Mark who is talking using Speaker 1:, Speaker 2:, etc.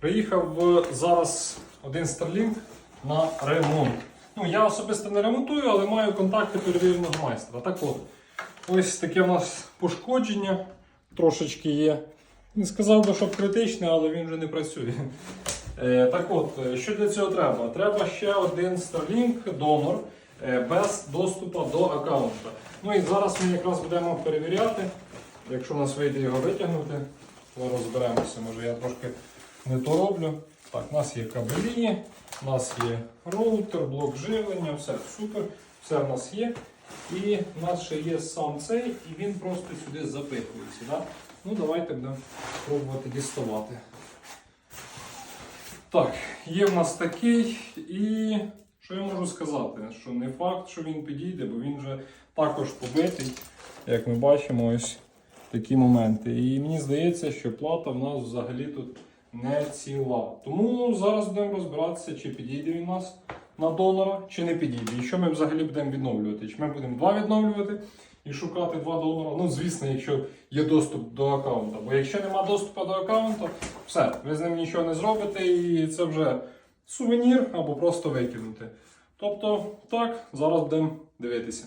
Speaker 1: Приїхав зараз один Starlink на ремонт. Ну, я особисто не ремонтую, але маю контакти перевіреного майстра. Так от, ось таке в нас пошкодження трошечки є. Не сказав би, що критичне, але він вже не працює. Е, так от, е, що для цього треба? Треба ще один Starlink донор е, без доступу до аккаунта. Ну і зараз ми якраз будемо перевіряти, якщо в нас вийде його витягнути, то розберемося. Може я трошки не то роблю. Так, у нас є кабелі, у нас є роутер, блок живлення, все супер, все в нас є. І в нас ще є сам цей, і він просто сюди запихується. Да? Ну, давайте будемо пробувати діставати. Так, є в нас такий, і що я можу сказати? Що не факт, що він підійде, бо він вже також побитий. Як ми бачимо, ось такі моменти. І мені здається, що плата в нас взагалі тут не ціла. Тому зараз будемо розбиратися, чи підійде він нас на донора, чи не підійде. І що ми взагалі будемо відновлювати? Чи ми будемо два відновлювати і шукати два донора? Ну, звісно, якщо є доступ до аккаунта. Бо якщо немає доступу до аккаунта, все, ви з ним нічого не зробите, і це вже сувенір або просто викинути. Тобто, так, зараз будемо дивитися.